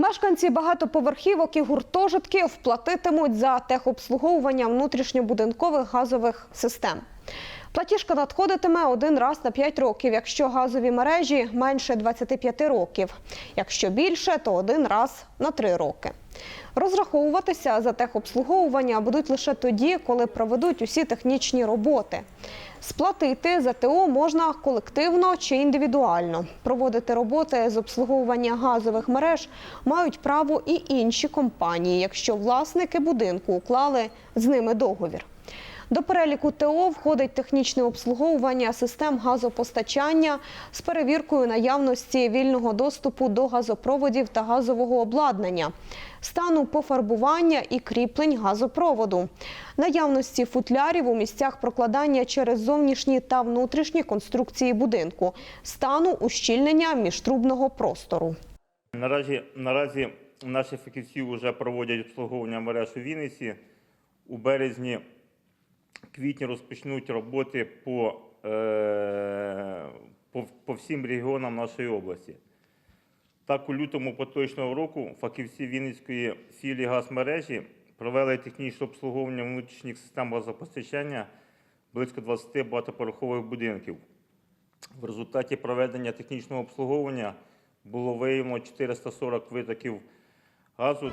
Мешканці багатоповерхівок і гуртожитків платитимуть за техобслуговування внутрішньобудинкових газових систем. Платіжка надходитиме один раз на 5 років, якщо газові мережі менше 25 років. Якщо більше, то один раз на 3 роки. Розраховуватися за техобслуговування будуть лише тоді, коли проведуть усі технічні роботи. Сплатити за ТО можна колективно чи індивідуально. Проводити роботи з обслуговування газових мереж мають право і інші компанії, якщо власники будинку уклали з ними договір. До переліку ТО входить технічне обслуговування систем газопостачання з перевіркою наявності вільного доступу до газопроводів та газового обладнання, стану пофарбування і кріплень газопроводу, наявності футлярів у місцях прокладання через зовнішні та внутрішні конструкції будинку, стану ущільнення міжтрубного простору. Наразі, наразі наші фахівці вже проводять обслуговування мереж у Вінниці. У березні, квітні розпочнуть роботи по, е, по, по всім регіонам нашої області. Так, у лютому поточного року фахівці Вінницької філії газмережі провели технічне обслуговування внутрішніх систем газопостачання близько 20 багатоповерхових будинків. В результаті проведення технічного обслуговування було виявлено 440 витоків газу